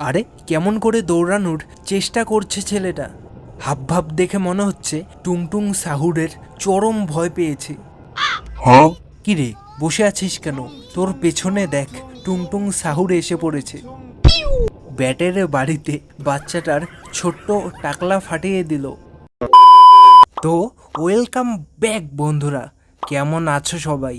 আরে কেমন করে দৌড়ানোর চেষ্টা করছে ছেলেটা। হাবভাব দেখে মনে হচ্ছে টুংটুং সাহুরের চরম ভয় পেয়েছে। কিরে বসে আছিস কেন? তোর পেছনে দেখ টুংটুং সাহুর এসে পড়েছে। ব্যাটের বাড়িতে বাচ্চাটার ছোট্ট টাকলা ফাটিয়ে দিল। তো ওয়েলকাম ব্যাক বন্ধুরা কেমন আছো সবাই?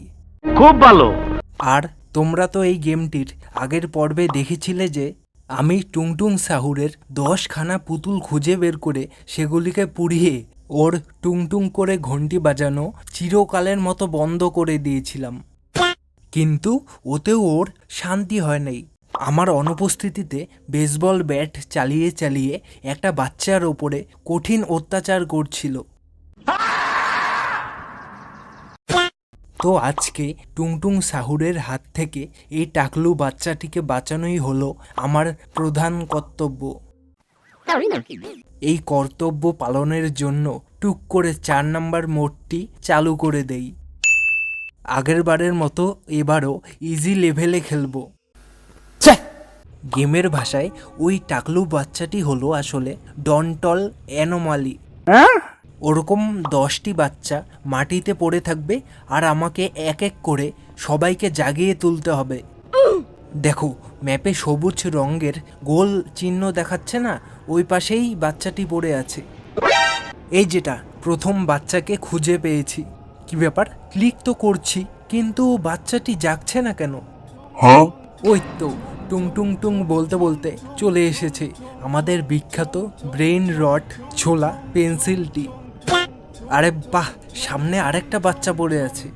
খুব ভালো। আর তোমরা তো এই গেমটির আগের পর্বে দেখেছিলে যে আমি টুংটুং সাহুরের দশখানা পুতুল খুঁজে বের করে সেগুলিকে পুড়িয়ে ওর টুংটুং করে ঘন্টি বাজানো চিরকালের মতো বন্ধ করে দিয়েছিলাম। কিন্তু ওতেও ওর শান্তি হয় নাই। আমার অনুপস্থিতিতে বেসবল ব্যাট চালিয়ে চালিয়ে একটা বাচ্চার ওপরে কঠিন অত্যাচার করছিল। তো আজকে টুংটুং সাহুরের হাত থেকে এই টাকলু বাচ্চাটিকে বাঁচানোই হলো আমার প্রধান কর্তব্য। এই কর্তব্য পালনের জন্য টুক করে চার নাম্বার মোডটি চালু করে দেই। আগের বারের মতো এবারও ইজি লেভেলে খেলব। গেমের ভাষায় ওই টাকলু বাচ্চাটি হলো আসলে ডনটল অ্যানোমালি। ওরকম দশটি বাচ্চা মাটিতে পড়ে থাকবে আর আমাকে এক এক করে সবাইকে জাগিয়ে তুলতে হবে। দেখো ম্যাপে সবুজ রঙের গোল চিহ্ন দেখাচ্ছে না? ওই পাশেই বাচ্চাটি পড়ে আছে। এই যেটা প্রথম বাচ্চাকে খুঁজে পেয়েছি। কি ব্যাপার? ক্লিক তো করছি কিন্তু বাচ্চাটি জাগছে না কেন? ওই তো টুং টুং টুং বলতে বলতে চলে এসেছে। আমাদের বিখ্যাত ব্রেন রট ছোলা পেন্সিলটি আরে বাহ সামনে আরেকটা বাচ্চা পড়ে আছে।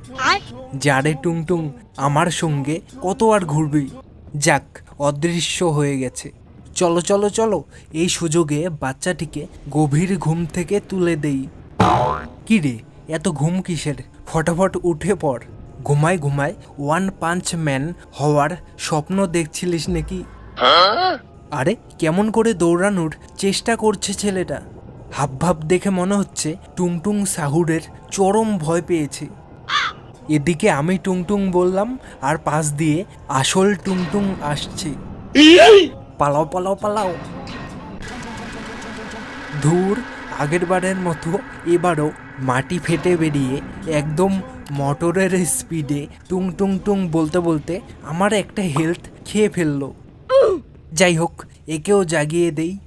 যারে টুং টুং আমার সঙ্গে কত আর ঘুরবি? যাক অদৃশ্য হয়ে গেছে। চলো চলো চলো এই সুযোগে বাচ্চাটিকে গভীর ঘুম থেকে তুলে দেই। কি রে এত ঘুম কিসের? ফটাফট উঠে পড়। ঘুমায় ঘুমায় ওয়ান পাঞ্চ ম্যান হওয়ার স্বপ্ন দেখছিলিস নাকি? আরে কেমন করে দৌড়ানোর চেষ্টা করছে ছেলেটা? হাবভাব দেখে মনে হচ্ছে টুংটুং সাহুরের চরম ভয় পেয়েছে। এদিকে আমি টুংটুং বললাম, আর পাশ দিয়ে আসল টুংটুং আসছে। পালাও পালাও পালাও। ধুর, আগের বারের মতো এবারও মাটি ফেটে বেরিয়ে একদম মোটরের স্পিডে টুং টুং টুং বলতে বলতে আমার একটা হেলথ খেয়ে ফেলল। যাই হোক, একেও জাগিয়ে দেই।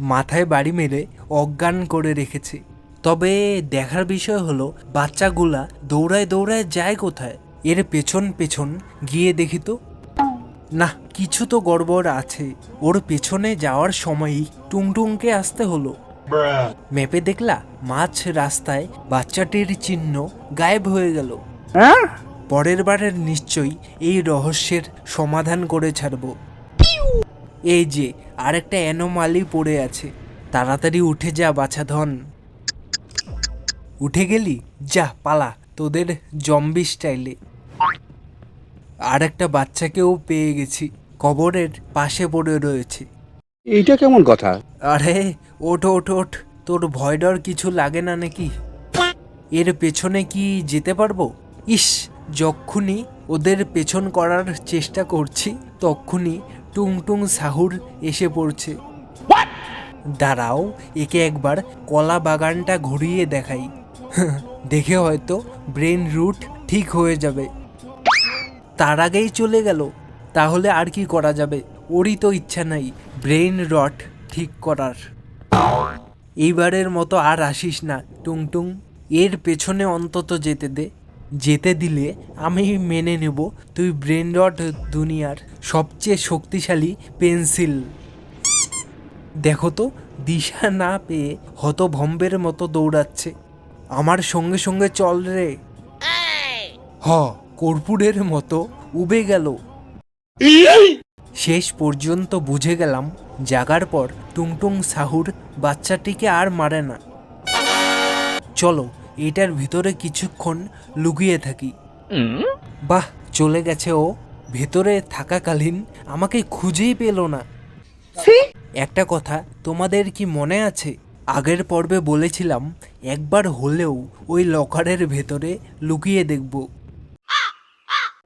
মাথায় বাড়ি মেরে অজ্ঞান করে রেখেছে। তবে দেখার বিষয় হলো বাচ্চাগুলা দৌড়ায় দৌড়ায় যায় কোথায়? এর পেছন পেছন গিয়ে দেখি তো। না কিছু তো গড়বড় আছে। ওর পেছনে যাওয়ার সময়ই টুংটুংকে আসতে হলো। ম্যাপে দেখলা মাছ রাস্তায় বাচ্চাটির চিহ্ন গায়েব হয়ে গেল। পরের বারের নিশ্চয়ই এই রহস্যের সমাধান করে ছাড়বো। এই যে আরেকটা অ্যানোমালি পড়ে আছে। তাড়াতাড়ি উঠে যা বাছাধন উঠে গেলি? যা পালা তোদের জম্বি স্টাইলে। আর একটা বাচ্চাকেও পেয়ে গেছি কবরের পাশে পড়ে রয়েছে। এইটা কেমন কথা? আরে ওঠ ওঠ ওঠ তোর ভয় ডর কিছু লাগে না নাকি? এর পেছনে কি যেতে পারব? ইস যখনই ওদের পেছন করার চেষ্টা করছি তখনই টুং টুং সাহুর এসে পড়ছে। দাঁড়াও, একে একবার কলা বাগানটা ঘুরিয়ে দেখাই। দেখে হয়তো ব্রেন রুট ঠিক হয়ে যাবে। তার আগেই চলে গেল, তাহলে আর কি করা যাবে? ওরই তো ইচ্ছা নাই, ব্রেন রট ঠিক করার। এইবারের মতো আর আসিস না, টুংটুং। এর পেছনে অন্তত যেতে দে। যেতে দিলে আমি মেনে নেব, তুই ব্রেন রট দুনিয়ার সবচেয়ে শক্তিশালী পেন্সিল। দেখো তো, দিশা না পেয়ে হতভম্বের মতো দৌড়াচ্ছে। আমার সঙ্গে সঙ্গে চল রে। হ, কর্পূরের মতো উবে গেল। শেষ পর্যন্ত বুঝে গেলাম, জাগার পর টুংটুং সাহুর বাচ্চাটিকে আর মারে না। চলো, এটার ভিতরে কিছুক্ষণ লুকিয়ে থাকি। বাহ, চলে গেছে ও। ভেতরে থাকাকালীন আমাকে খুঁজেই পেল না। একটা কথা তোমাদের কি মনে আছে? আগের পর্বে বলেছিলাম একবার হলেও ওই লকারের ভেতরে লুকিয়ে দেখব।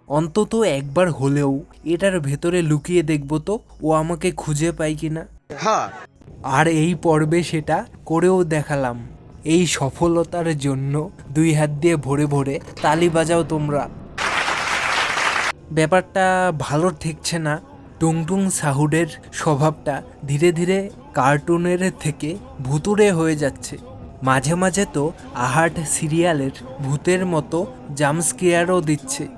অন্তত একবার হলেও এটার ভেতরে লুকিয়ে দেখব তো ও আমাকে খুঁজে পায় কিনা। আর এই পর্বে সেটা করেও দেখালাম। এই সফলতার জন্য দুই হাত দিয়ে ভরে ভরে তালি বাজাও তোমরা। ব্যাপারটা ভালো ঠেকছে না। টুংটুং সাহুডের স্বভাবটা ধীরে ধীরে কার্টুনের থেকে ভুতুরে হয়ে যাচ্ছে। মাঝে মাঝে তো আহাট সিরিয়ালের ভূতের মতো জাম্পস্কেয়ারও দিচ্ছে।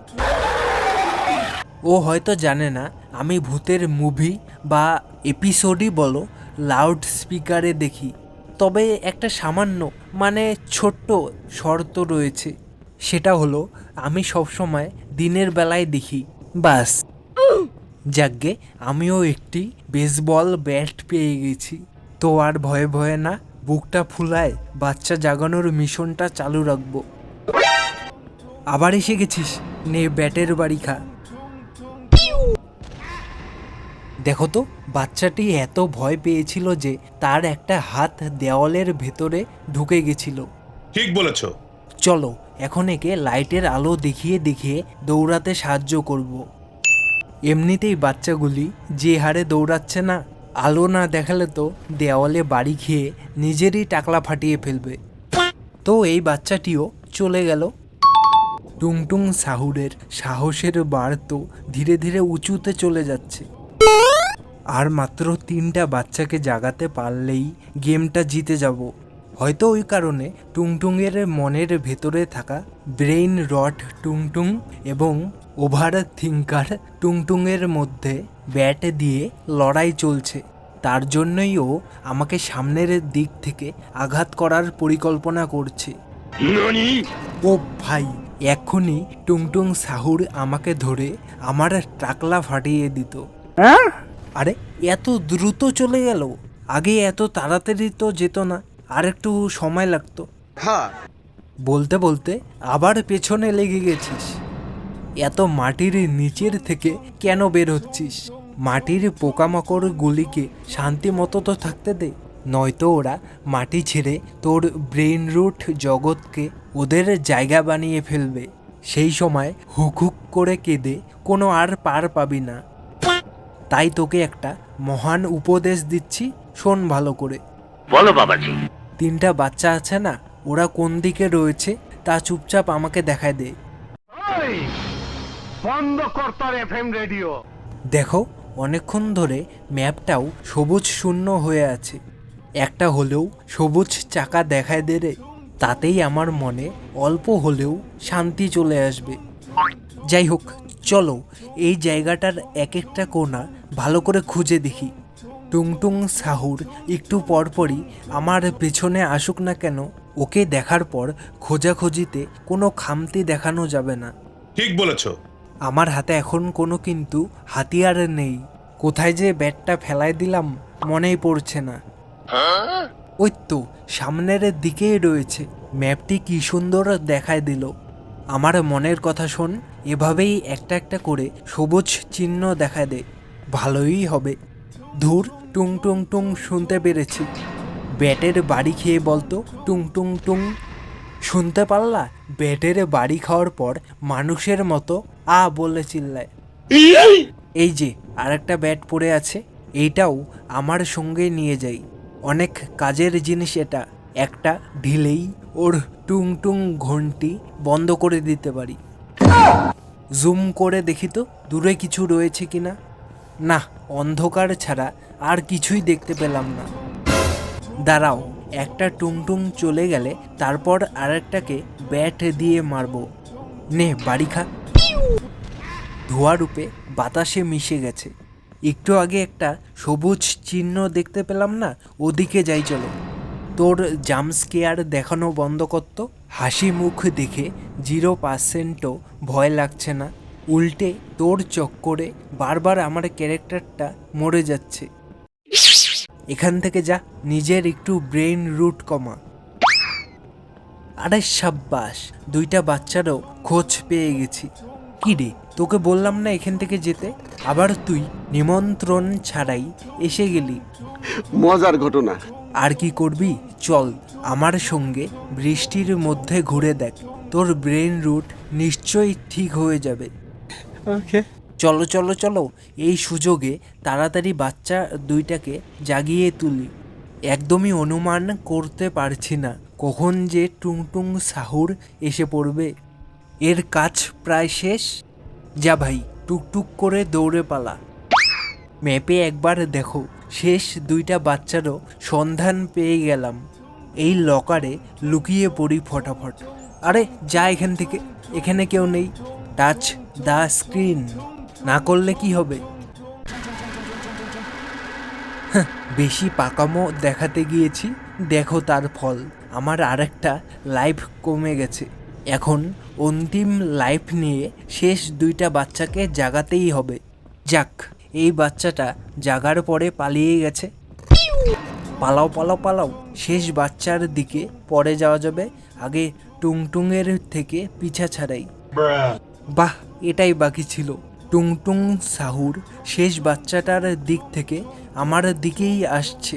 ও হয়তো জানে না, আমি ভূতের মুভি বা এপিসোডই বলো লাউড স্পিকারে দেখি। তবে একটা সামান্য মানে ছোট্ট শর্ত রয়েছে। সেটা হলো, আমি সবসময় দিনের বেলায় দেখি। বাস। যাগ্গে আমিও একটি বেসবল ব্যাট পেয়ে গেছি। তো আর ভয়ে ভয়ে না বুকটা ফুলায় বাচ্চা জাগানোর মিশনটা চালু রাখব। আবার এসে গেছিস নে ব্যাটের বাড়ি খা। দেখো তো বাচ্চাটি এত ভয় পেয়েছিল যে তার একটা হাত দেওয়ালের ভেতরে ঢুকে গেছিল। ঠিক বলেছ। চলো এখন একে লাইটের আলো দেখিয়ে দেখিয়ে দৌড়াতে সাহায্য করব। এমনিতেই বাচ্চাগুলি যে হারে দৌড়াচ্ছে না, আলো না দেখালে তো দেওয়ালে বাড়ি খেয়ে নিজেরই টাকলা ফাটিয়ে ফেলবে। তো এই বাচ্চাটিও চলে গেল। টুংটুং সাহুরের সাহসের বার তো ধীরে ধীরে উঁচুতে চলে যাচ্ছে। আর মাত্র তিনটা বাচ্চাকে জাগাতে পারলেই গেমটা জিতে যাব। হয়তো ওই কারণে টুংটুংয়ের মনের ভেতরে থাকা ব্রেইন রট টুংটুং এবং ওভার থিঙ্কার টুংটুংয়ের মধ্যে ব্যাট দিয়ে লড়াই চলছে। তার জন্যই ও আমাকে সামনের দিক থেকে আঘাত করার পরিকল্পনা করছে। ও ভাই এখনই টুংটুং সাহুর আমাকে ধরে আমার টাকলা ফাটিয়ে দিত। আরে এত দ্রুত চলে গেল? আগে এত তাড়াতাড়ি তো যেত না আর একটু সময় লাগতো। বলতে বলতে আবার পেছনে লেগে গেছিস। এত মাটির নিচের থেকে কেন বের হচ্ছিস? মাটির পোকামাকড় গুলিকে শান্তি মতো তো থাকতে দে নয়তো ওরা মাটি ছেড়ে তোর ব্রেন রুট জগৎকে ওদের জায়গা বানিয়ে ফেলবে। সেই সময় হুক হুক করে কেঁদে কোনো আর পার পাবি না। তাই তোকে একটা মহান উপদেশ দিচ্ছি শোন ভালো করে। বলো বাবাজি। তিনটা বাচ্চা আছে না ওরা কোন দিকে রয়েছে তা চুপচাপ আমাকে দেখায় দে। বন্ধ কর তোর এফএম রেডিও। দেখো অনেকক্ষণ ধরে ম্যাপটাও সবুজ শূন্য হয়ে আছে। একটা হলেও সবুজ চাকা দেখায় দে রে। তাতেই আমার মনে অল্প হলেও শান্তি চলে আসবে। যাই হোক চলো এই জায়গাটার এক একটা কোণা ভালো করে খুঁজে দেখি। টুংটুং সাহুর একটু পরপরই আমার পেছনে আসুক না কেন ওকে দেখার পর খোঁজাখুঁজিতে কোনো খামতি দেখানো যাবে না। ঠিক বলেছ। আমার হাতে এখন কোনো কিন্তু হাতিয়ার নেই। কোথায় যে ব্যাটটা ফেলায় দিলাম, মনেই পড়ছে না। ওই তো, সামনের দিকেই রয়েছে। ম্যাপটি কি সুন্দর দেখায় দিল। আমার মনের কথা শোন, এভাবেই একটা একটা করে সবুজ চিহ্ন দেখায় দে। ভালোই হবে। ধুর, টুং টুং টুং শুনতে পেরেছি। ব্যাটের বাড়ি খেয়ে বলতো, টুং টুং টুং। শুনতে পারলা, ব্যাটের বাড়ি খাওয়ার পর মানুষের মতো আ বলে চিল্লায়। এই যে আরেকটা ব্যাট পড়ে আছে এইটাও আমার সঙ্গে নিয়ে যাই। অনেক কাজের জিনিস এটা একটা ঢিলেই ওর টুং টুং ঘন্টি বন্ধ করে দিতে পারি। জুম করে দেখি তো দূরে কিছু রয়েছে কিনা। না না অন্ধকার ছাড়া আর কিছুই দেখতে পেলাম না। দাঁড়াও একটা টুংটুং চলে গেলে তারপর আরেকটাকে ব্যাট দিয়ে মারবো। নে বাড়ি খা। ধোয়া রূপে বাতাসে মিশে গেছে। একটু আগে একটা সবুজ চিহ্ন দেখতে পেলাম না? ওদিকে যাই চলো। তোর জাম্পস্কেয়ার দেখানো বন্ধ করত হাসি মুখ দেখে জিরো পার্সেন্টও ভয় লাগছে না। উল্টে তোর চক্করে বারবার আমার ক্যারেক্টারটা মরে যাচ্ছে। এখান থেকে যা, নিজের একটু ব্রেন রুট কমা। আরে সাব্বাস, দুইটা বাচ্চারও খোঁজ পেয়ে গেছি। কি রে? তোকে বললাম না এখান থেকে যেতে? আবার তুই নিমন্ত্রণ ছাড়াই এসে গেলি। মজার ঘটনা। আর কি করবি? চল আমার সঙ্গে বৃষ্টির মধ্যে ঘুরে দেখ। তোর ব্রেন রুট নিশ্চয়ই ঠিক হয়ে যাবে। চলো চলো চলো এই সুযোগে তাড়াতাড়ি বাচ্চা দুইটাকে জাগিয়ে তুলি। একদমই অনুমান করতে পারছি না কখন যে টুংটুং সাহুর এসে পড়বে। এর কাজ প্রায় শেষ। যা ভাই, টুকটুক করে দৌড়ে পালা। ম্যাপে একবার দেখো, শেষ দুইটা বাচ্চারও সন্ধান পেয়ে গেলাম। এই লকারে লুকিয়ে পড়ি ফটাফট। আরে, যা এখান থেকে, এখানে কেউ নেই। টাচ দ্য স্ক্রিন না করলে কি হবে? বেশি পাকামো দেখাতে গিয়েছি। দেখো তার ফল। আমার আরেকটা লাইফ কমে গেছে। এখন অন্তিম লাইফ নিয়ে শেষ দুইটা বাচ্চাকে জাগাতেই হবে। যাক, এই বাচ্চাটা জাগার পরে পালিয়ে গেছে। পালাও পালাও পালাও। শেষ বাচ্চার দিকে পরে যাওয়া যাবে। আগে টুংটুংয়ের থেকে পিছা ছাড়াই। বাহ, এটাই বাকি ছিল। টুংটুং সাহুর শেষ বাচ্চাটার দিক থেকে আমার দিকেই আসছে।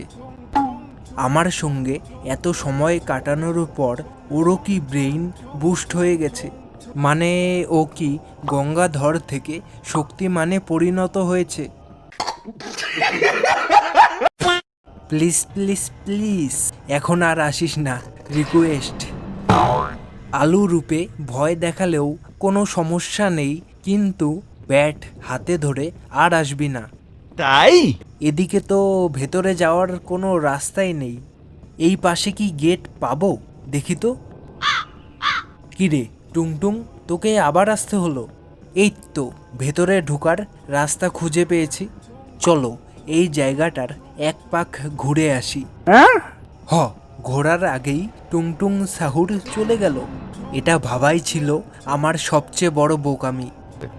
আমার সঙ্গে এত সময় কাটানোর পর ওরও কি ব্রেইন বুস্ট হয়ে গেছে? মানে ও কি গঙ্গাধর থেকে শক্তিমানে পরিণত হয়েছে? প্লিজ প্লিজ প্লিজ, এখন আর আসিস না, রিকোয়েস্ট। আলু রূপে ভয় দেখালেও কোনো সমস্যা নেই, কিন্তু ব্যাট হাতে ধরে আর আসবি না। তাই? এদিকে তো ভেতরে যাওয়ার কোনো রাস্তাই নেই। এই পাশে কি গেট পাবো? দেখি তো। কি রে টুংটুং তোকে আবার আসতে হলো? এই তো ভেতরে ঢোকার রাস্তা খুঁজে পেয়েছি। চলো এই জায়গাটার এক পাক ঘুরে আসি। হ ঘোরার আগেই টুংটুং সাহুর চলে গেল। এটা ভাবাই ছিল আমার সবচেয়ে বড় বোকামি।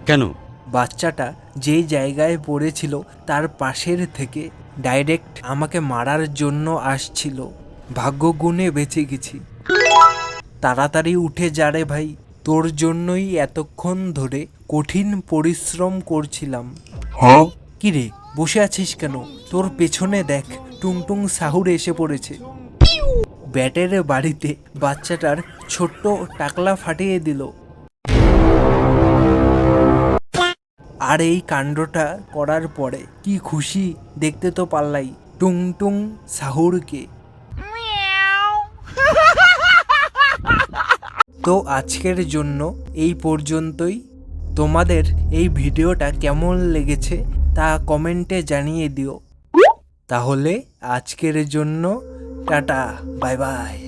কেন? বাচ্চাটা যেই জায়গায় পড়েছিল তার পাশের থেকে ডাইরেক্ট আমাকে মারার জন্য আসছিল। ভাগ্য গুণে বেঁচে গেছি। তাড়াতাড়ি উঠে যা রে ভাই তোর জন্যই এতক্ষণ ধরে কঠিন পরিশ্রম করছিলাম। কি রে বসে আছিস কেন? তোর পেছনে দেখ টুংটুং সাহুর এসে পড়েছে। ব্যাটের বাড়িতে বাচ্চাটার ছোট্ট টাকলা ফাটিয়ে দিল। আর এই কাণ্ডটা করার পরে কি খুশি দেখতে তো পারলাই টুং টুং সাহুরকে। তো আজকের জন্য এই পর্যন্তই। তোমাদের এই ভিডিওটা কেমন লেগেছে তা কমেন্টে জানিয়ে দিও। তাহলে আজকের জন্য টাটা, বাই বাই।